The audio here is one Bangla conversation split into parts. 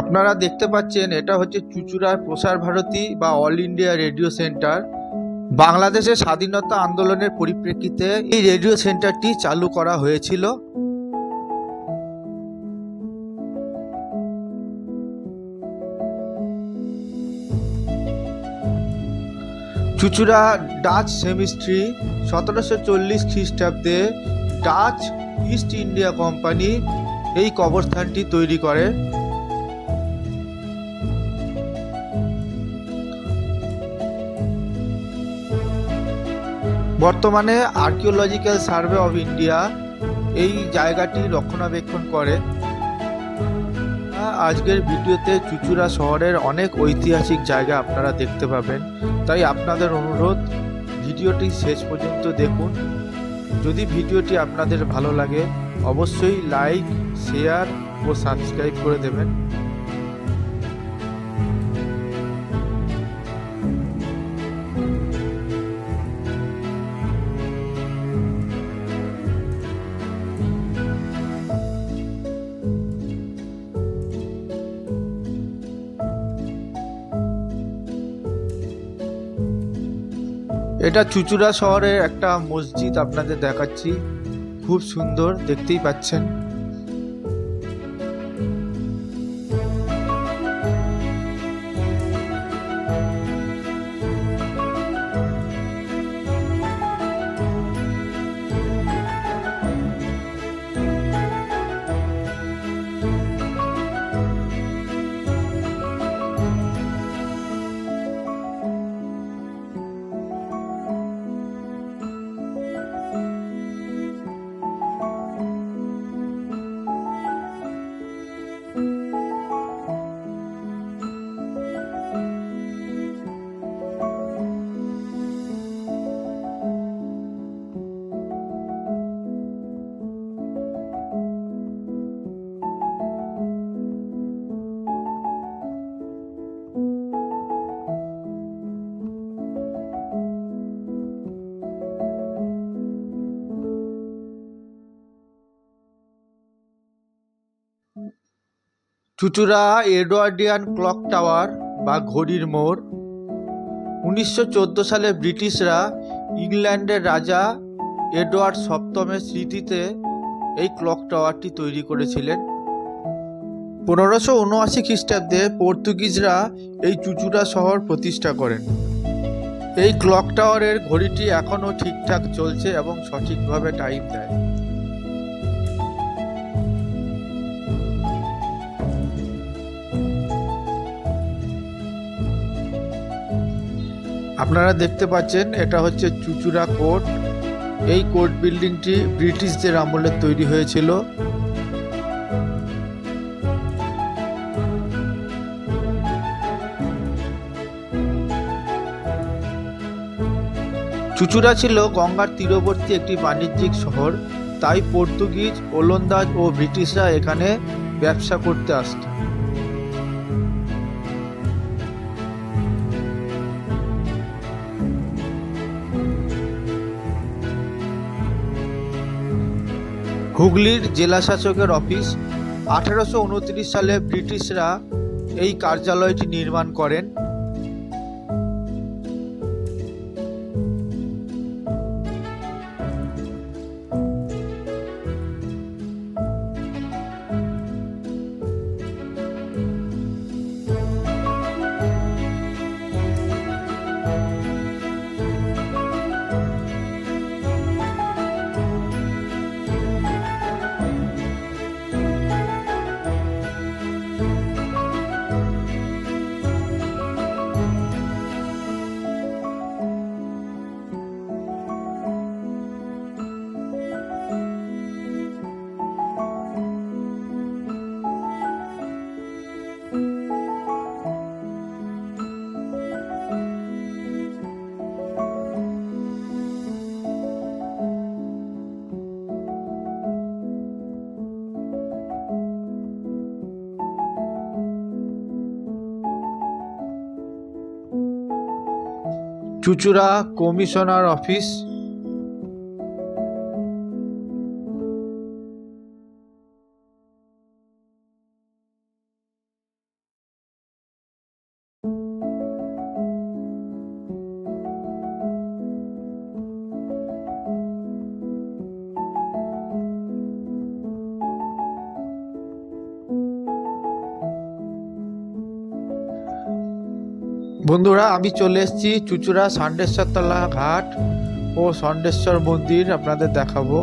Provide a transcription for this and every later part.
আপনারা দেখতে পাচ্ছেন, এটা হচ্ছে চুচুড়ার প্রসার ভারতী বা অল ইন্ডিয়া রেডিও সেন্টার। বাংলাদেশের স্বাধীনতা আন্দোলনের পরিপ্রেক্ষিতে এই রেডিও সেন্টারটি চালু করা হয়েছিল। চুচুড়া ডাচ সেমিস্ট্রি সতেরোশো চল্লিশ খ্রিস্টাব্দে ডাচ ইস্ট ইন্ডিয়া কোম্পানি এই কবরস্থানটি তৈরি করে। বর্তমানে আর্কিওলজিক্যাল সার্ভে অফ ইন্ডিয়া এই জায়গাটি রক্ষণাবেক্ষণ করে। আজকের ভিডিওতে চুচুড়া শহরের অনেক ঐতিহাসিক জায়গা আপনারা দেখতে পাবেন। তাই আপনাদের অনুরোধ, ভিডিওটি শেষ পর্যন্ত দেখুন। যদি ভিডিওটি আপনাদের ভালো লাগে, অবশ্যই লাইক শেয়ার ও সাবস্ক্রাইব করে দেবেন। এটা চুচুড়া শহরের একটা মসজিদ আপনাদের দেখাচ্ছি। খুব সুন্দর দেখতেই পাচ্ছেন। চুচুড়া এডওয়ার্ডিয়ান ক্লক টাওয়ার বা ঘড়ির মোড়। উনিশশো চোদ্দ সালে ব্রিটিশরা ইংল্যান্ডের রাজা এডওয়ার্ড সপ্তমের স্মৃতিতে এই ক্লক টাওয়ারটি তৈরি করেছিলেন। পনেরোশো উনআশি খ্রিস্টাব্দে পর্তুগিজরা এই চুচুড়া শহর প্রতিষ্ঠা করেন। এই ক্লক টাওয়ারের ঘড়িটি এখনও ঠিকঠাক চলছে এবং সঠিকভাবে টাইম দেয়। আপনারা দেখতে পাচ্ছেন, এটা হচ্ছে চুচুড়া কোর্ট। এই কোর্ট বিল্ডিংটি ব্রিটিশদের আমলে তৈরি হয়েছিল। চুচুড়া ছিল গঙ্গার তীরবর্তী একটি বাণিজ্যিক শহর। তাই পর্তুগিজ, ওলন্দাজ ও ব্রিটিশরা এখানে ব্যবসা করতে আসত। হুগলির জেলাশাসকের অফিস। আঠারোশো উনত্রিশ সালে ব্রিটিশরা এই কার্যালয়টি নির্মাণ করেন। চুচুড়া কমিশনার অফিস বন্ধুরা আমি চলে এসেছি চুচুড়া ষান্ডেশ্বরতলা ঘাট ও ষণ্ডেশ্বর মন্দির আপনাদের দেখাবো।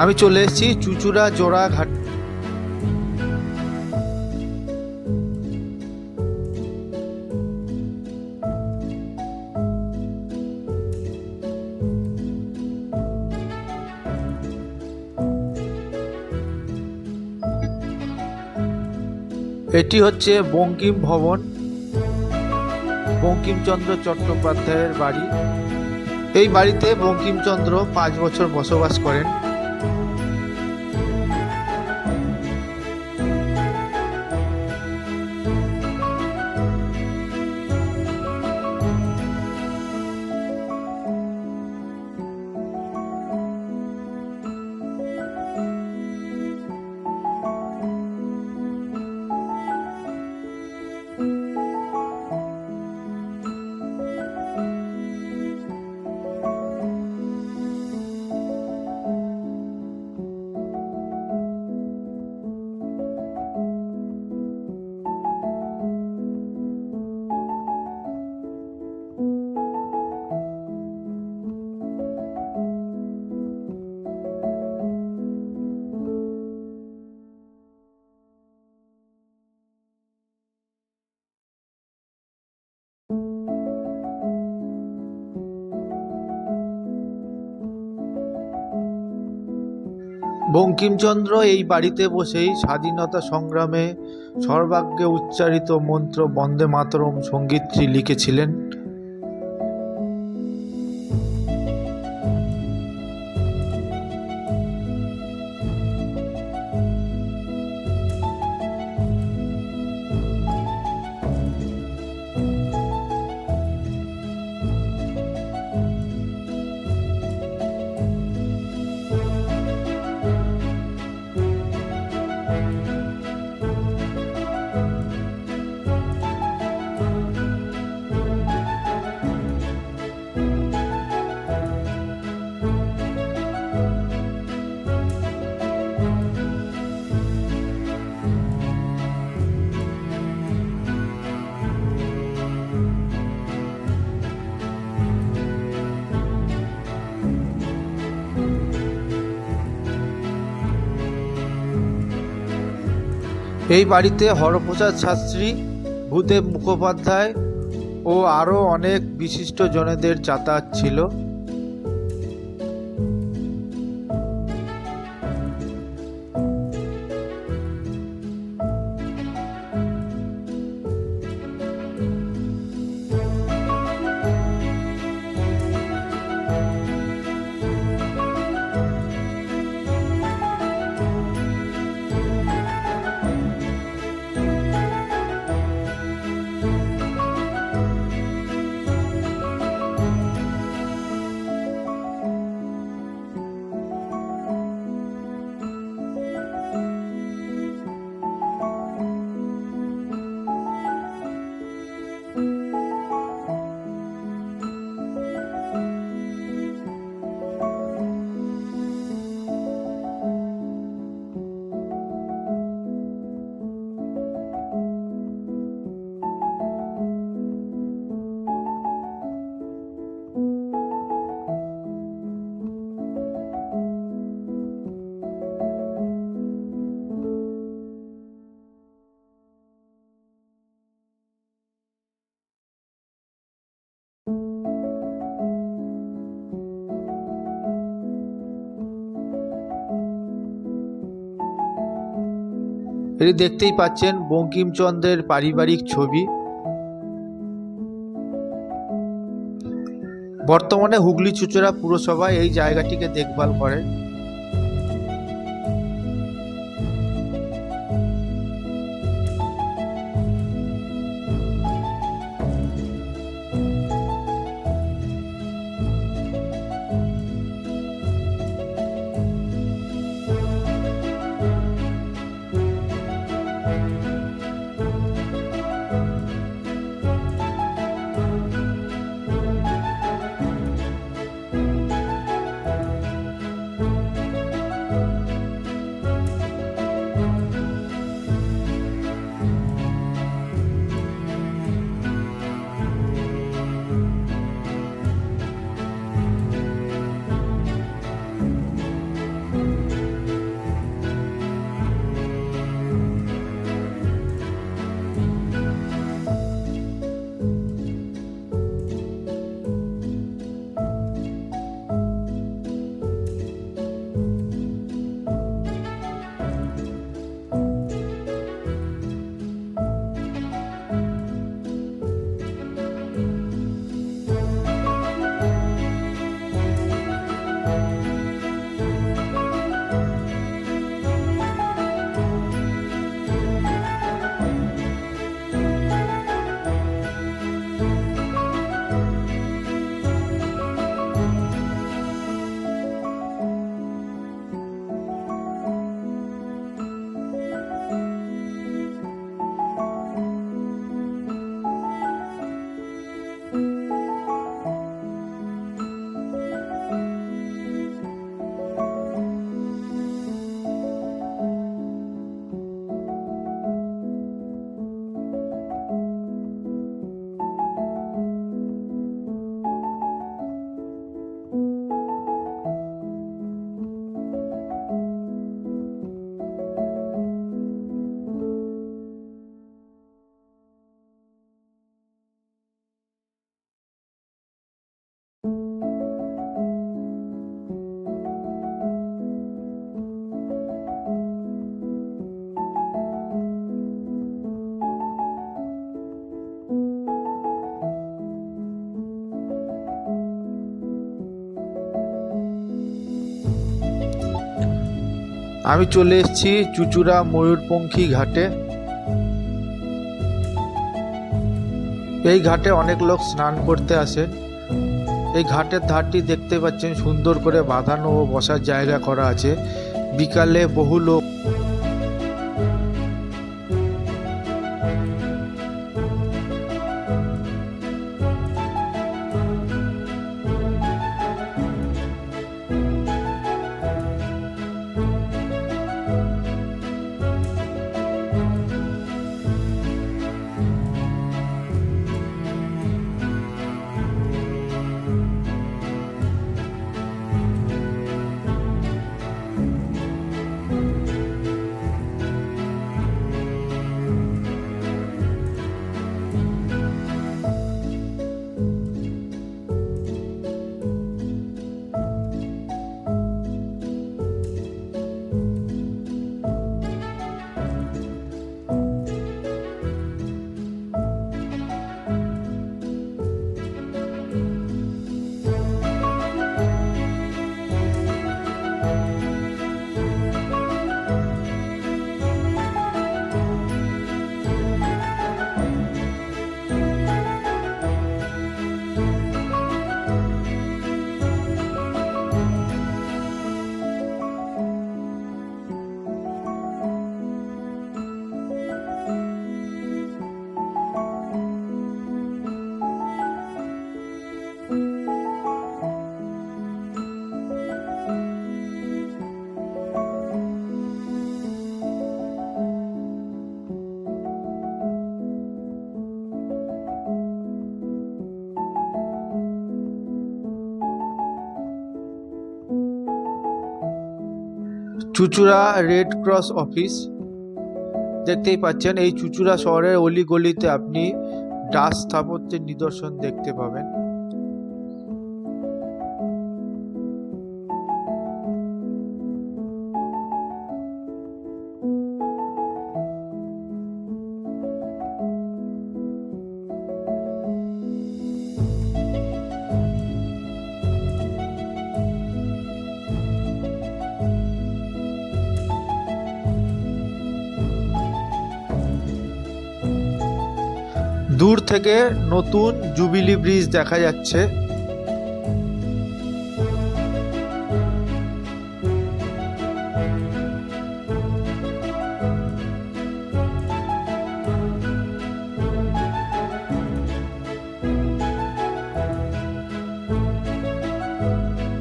আমি চলে এসেছি চুচুড়া জোড়া ঘাট। এটি হচ্ছে বঙ্কিম ভবন। বঙ্কিমচন্দ্র চট্টোপাধ্যায়ের বাড়ি। এই বাড়িতে বঙ্কিমচন্দ্র পাঁচ বছর বসবাস করেন। বঙ্কিমচন্দ্র এই বাড়িতে বসেই স্বাধীনতা সংগ্রামে সর্বাগ্রে উচ্চারিত মন্ত্র বন্দে মাতরম সঙ্গীতটি লিখেছিলেন। এই বাড়িতে হরপ্রসাদ শাস্ত্রী ভূদেব মুখোপাধ্যায় ও আরও অনেক বিশিষ্ট জনেদের যাতায়াত ছিল। এটি দেখতেই পাচ্ছেন বঙ্কিমচন্দ্রের পারিবারিক ছবি। বর্তমানে হুগলি চুচড়া পুরসভা এই জায়গাটিকে দেখভাল করে। আমি চলে এসেছি চুচুড়া ময়ূরপঙ্খী ঘাটে। এই ঘাটে অনেক লোক স্নান করতে আসে। এই ঘাটের ধারটি দেখতে পাচ্ছেন সুন্দর করে বাঁধানো ও বসার জায়গা করা আছে। বিকালে বহু লোক চুচুড়া রেড ক্রস অফিস। দেখতেই পাচ্ছেন, এই চুচুড়া শহরের অলিগলিতে আপনি ডাস স্থাপত্যের নিদর্শন দেখতে পাবেন। দূর থেকে নতুন জুবিলি ব্রিজ দেখা যাচ্ছে।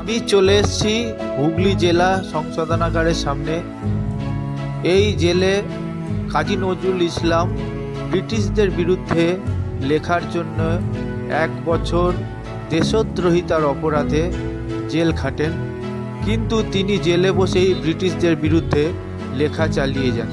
আমি চলে এসেছি হুগলি জেলা সংশোধনাগারের সামনে। এই জেলে কাজী নজরুল ইসলাম ব্রিটিশদের বিরুদ্ধে লেখার জন্য এক বছর দেশদ্রোহিতার অপরাধে জেল খাটেন, কিন্তু তিনি জেলে বসেই ব্রিটিশদের বিরুদ্ধে লেখা চালিয়ে যান।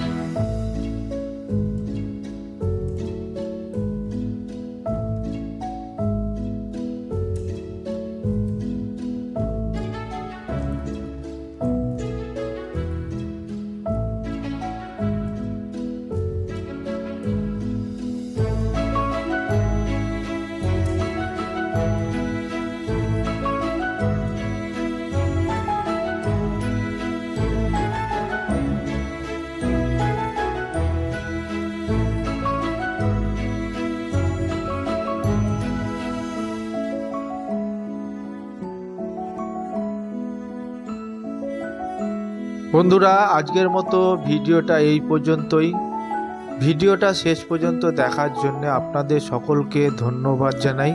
বন্ধুরা, আজকের মতো ভিডিওটা এই পর্যন্তই। ভিডিওটা শেষ পর্যন্ত দেখার জন্য আপনাদের সকলকে ধন্যবাদ জানাই।